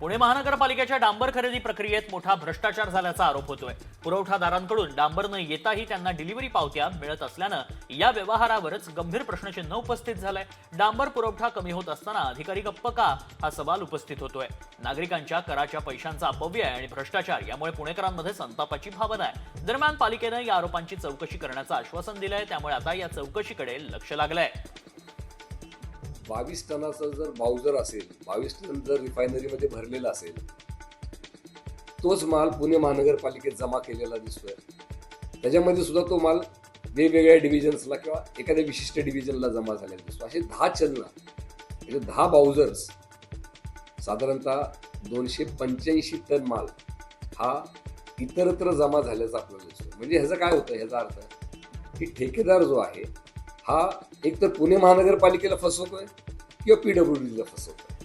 पुणे महानगरपालिकेच्या डांबर खरेदी प्रक्रियेत मोठा भ्रष्टाचार झाल्याचा आरोप होतोय. पुरवठादारांकडून डांबर न येताही त्यांना डिलिव्हरी पावत्या मिळत असल्यानं या व्यवहारावरच गंभीर प्रश्नचिन्ह उपस्थित झालंय. डांबर पुरवठा कमी होत असताना अधिकारी गप्प का? हा सवाल उपस्थित होतोय. नागरिकांच्या कराच्या पैशांचा अपव्यय आणि भ्रष्टाचार यामुळे पुणेकरांमध्ये संतापाची भावना आहे. दरम्यान पालिकेनं या आरोपांची चौकशी करण्याचं आश्वासन दिलंय. त्यामुळे आता या चौकशीकडे लक्ष लागलंय. बावीस टनाचा जर बाउजर असेल बावीस टन जर रिफायनरीमध्ये भरलेला असेल तोच माल पुणे महानगरपालिकेत जमा केलेला दिसतोय. त्याच्यामध्ये सुद्धा तो माल वेगवेगळ्या डिव्हिजन्सला किंवा एखाद्या विशिष्ट डिव्हिजनला जमा झालेला दिसतो. असे दहा चलना म्हणजे दहा बाउजर्स साधारणतः दोनशे पंच्याऐंशी टन माल हा इतरत्र जमा झाल्याचा आपल्याला दिसतो म्हणजे ह्याचं काय होतं? ह्याचा अर्थ की ठेकेदार जो आहे हा एकतर पुणे महानगरपालिकेला फसवतोय किंवा पीडब्ल्यूडीला फसवतोय?